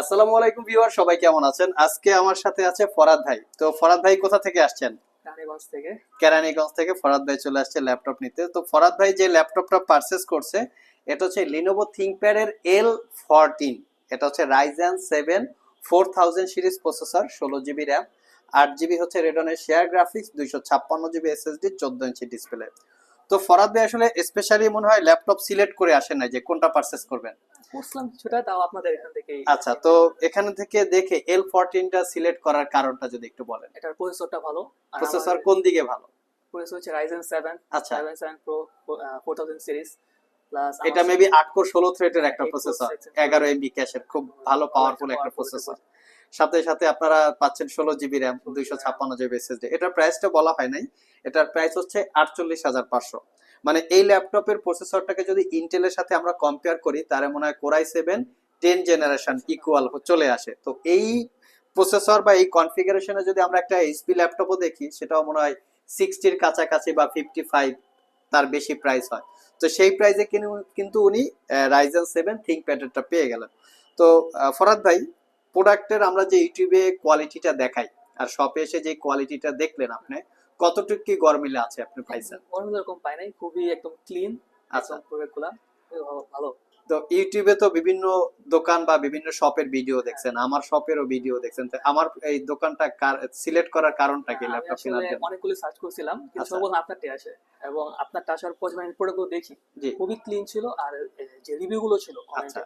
আসসালামু আলাইকুম ভিউয়ার সবাই কেমন আছেন? আজকে আমার সাথে আছে ফরাদ ভাই। তো ফরাদ ভাই কোথা থেকে আসছেন? থেকে। কেরানীগঞ্জ থেকে ফরাদ ভাই চলে আসছে ল্যাপটপ নিতে। তো ফরাদ ভাই যে ল্যাপটপটা করছে এটা হচ্ছে লিনোভো এর এল ফোরটিন এটা হচ্ছে Ryzen seven four thousand series processor ষোলো জিবি র্যাম আট জিবি হচ্ছে রেডনের শেয়ার গ্রাফিক্স দুইশো ছাপ্পান্ন জিবি এসএসডি চোদ্দ ইঞ্চি ডিসপ্লে তো ফরাদ ভাই আসলে স্পেশালি মনে হয় ল্যাপটপ সিলেক্ট করে আসেন না যে কোনটা পারচেস করবেন। বুঝলাম কিছুটা তাও আপনাদের এখান থেকে আচ্ছা তো এখানে থেকে দেখে এল ফোরটিনটা সিলেক্ট করার কারণটা যদি একটু বলেন। এটার প্রসেসরটা ভালো প্রসেসর কোন দিকে ভালো? প্রসেসর হচ্ছে রাইজেন সেভেন আচ্ছা। Seven seven pro four thousand series এটা মেবি আট কোর ষোলো থ্রেডের একটা প্রসেসর এগারো এমবি ক্যাশের খুব ভালো পাওয়ারফুল একটা প্রসেসর সাথে সাথে আপনারা পাচ্ছেন ষোলো জিবি র্যাম দুইশো ছাপ্পান্ন জিবি এসএসডি এটার প্রাইসটা বলা হয় নাই এটার প্রাইস হচ্ছে আটচল্লিশ হাজার পাঁচশো। মানে এই ল্যাপটপের প্রসেসরটাকে যদি ইন্টেলের সাথে আমরা কম্পেয়ার করি, তাহলে মনে হয় core i seven ten generation equal চলে আসে। তো এই প্রসেসর বা এই কনফিগারেশনে যদি আমরা একটা এইচপি ল্যাপটপও দেখি, সেটাও মনে হয় সিক্সটির কাছাকাছি বা ফিফটি ফাইভ তার বেশি প্রাইস হয়। তো সেই প্রাইসে কিন্তু উনি রাইজেন সেভেন থিঙ্ক প্যাটারটা পেয়ে গেলেন। তো ফরাদ ভাই প্রোডাক্টের আমরা যে ইউটিউবে কোয়ালিটিটা দেখাই, আর শপে এসে যে কোয়ালিটিটা দেখলেন আপনি কতটুকু কি গরমিলে আছে আপনি পাইছেন অন্য রকম পাই নাই খুবই একদম ক্লিন আচ্ছা। গুলা খুবই ভালো- তো ইউটিউবে তো বিভিন্ন দোকান বা বিভিন্ন শপের ভিডিও দেখছেন আমার শপেরও ভিডিও দেখছেন তো আমার এই দোকানটা সিলেক্ট করার কারণটা কি ল্যাপটপ কেনার জন্য? অনেকগুলো সার্চ করছিলাম কিন্তু আচ্ছা। সর্বপ্রথম আপনারটা আসে এবং আপনারটা আসার পর যখন প্রোডাক্টগুলো দেখি খুবই ক্লিন ছিল আর যে রিভিউ গুলো ছিল আচ্ছা।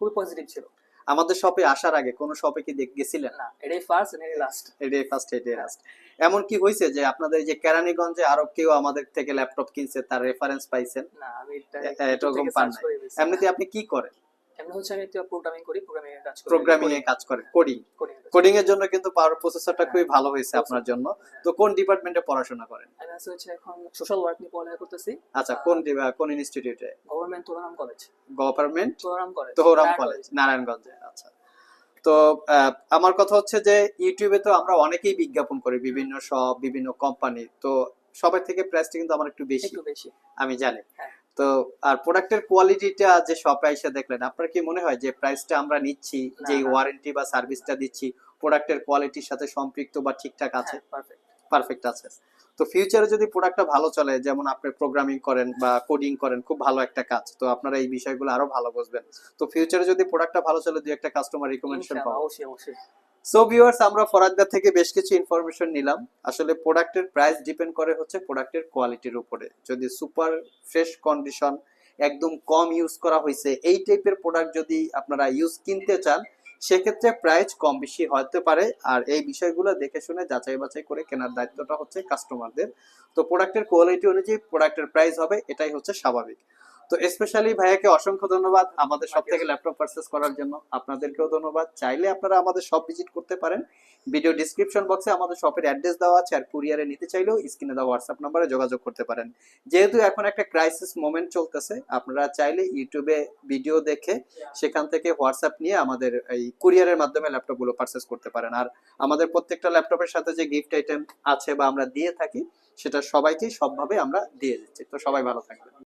খুবই পজিটিভ ছিল। আমাদের শপে আসার আগে কোন শপে কি দেখ- গেছিলেন? না এটাই ফার্স্ট এটাই লাস্ট এটাই ফার্স্ট এটাই লাস্ট এমন কি হয়েছে যে আপনাদের এই যে কেরানীগঞ্জে আরও কেউ আমাদের থেকে ল্যাপটপ কিনছে তার রেফারেন্স পাইছেন? না আমি এটা এরকম পান নাই। এমনিতে আপনি কি করেন? এমনি হচ্ছে আমি একটা প্রোগ্রামিং করি প্রোগ্রামিং এর কাজ করি প্রোগ্রামিং এ কাজ করেন কোডিং করি। কোডিং এর জন্য কিন্তু পাওয়ার প্রসেসরটা হ্যাঁ। খুবই ভালো হয়েছে আপনার জন্য। তো কোন ডিপার্টমেন্টে পড়াশোনা করেন? আমি আছে হচ্ছে এখন সোশ্যাল ওয়ার্ক নিয়ে পড়ালেখা করতেছি। আচ্ছা কোন কোন ইনস্টিটিউটে government Tolaram college government Tolaram college college নারায়ণগঞ্জে আচ্ছা। তো আমার কথা হচ্ছে যে ইউটিউবে তো আমরা অনেকেই বিজ্ঞাপন করি বিভিন্ন সব বিভিন্ন কোম্পানি তো সবার থেকে প্রাইসটা কিন্তু আমার একটু বেশি। একটু বেশি। আমি জানি। হ্যাঁ। তো আর প্রোডাক্টের কোয়ালিটিটা যে শপে এসে দেখলেন আপনার কি মনে হয় যে প্রাইসটা আমরা নিচ্ছি যে ওয়ারেন্টি বা সার্ভিসটা দিচ্ছি প্রোডাক্টের কোয়ালিটির সাথে সম্পৃক্ত বা ঠিকঠাক আছে? পারফেক্ট পারফেক্ট আছে। তো ফিউচারে যদি প্রোডাক্টটা ভালো চলে যেমন আপনি প্রোগ্রামিং করেন বা কোডিং করেন খুব ভালো একটা কাজ। তো আপনারা এই বিষয়গুলো আরও ভালো বুঝবেন। তো ফিউচারে যদি প্রোডাক্টটা ভালো চলে দুই একটা কাস্টমার রিকমেন্ডেশন পাবো। অবশ্যই অবশ্যই। সো ভিউয়ার্স আমরা ফরাদদার থেকে বেশ কিছু ইনফরমেশন নিলাম। আসলে প্রোডাক্টের প্রাইস ডিপেন্ড করে হচ্ছে প্রোডাক্টের কোয়ালিটির উপরে। যদি সুপার ফ্রেশ কন্ডিশন একদম কম ইউজ করা হয়েছে এই টাইপের প্রোডাক্ট যদি আপনারা ইউজ কিনতে চান সেক্ষেত্রে প্রাইস কম বেশি হতে পারে। আর এই বিষয়গুলো দেখে শুনে যাচাই বাছাই করে কেনার দায়িত্বটা হচ্ছে কাস্টমারদের তো প্রোডাক্টের কোয়ালিটি অনুযায়ী প্রোডাক্টের প্রাইস হবে, এটাই হচ্ছে স্বাভাবিক। তো স্পেশালি ভাইয়াকে অসংখ্য ধন্যবাদ আমাদের সব থেকে ল্যাপটপ পারচেস করার জন্য। আপনাদেরকেও ধন্যবাদ। চাইলে আপনারা আমাদের সব ভিজিট করতে পারেন। ভিডিও ডিসক্রিপশন বক্সে আমাদের শপের অ্যাড্রেস দেওয়া আছে আর কুরিয়ারে নিতে চাইলেও স্ক্রিনে দেওয়া হোয়াটসঅ্যাপ নাম্বারে যোগাযোগ করতে পারেন। যেহেতু এখন একটা ক্রাইসিস মোমেন্ট চলতেছে আপনারা চাইলে ইউটিউবে ভিডিও দেখে সেখান থেকে হোয়াটসঅ্যাপ নিয়ে আমাদের এই কুরিয়ারের মাধ্যমে ল্যাপটপগুলো পারচেস করতে পারেন। আর আমাদের প্রত্যেকটা ল্যাপটপের সাথে যে গিফট আইটেম আছে বা আমরা দিয়ে থাকি সেটা সবাইকেই সবভাবে আমরা দিয়ে দিচ্ছি। তো সবাই ভালো থাকবেন।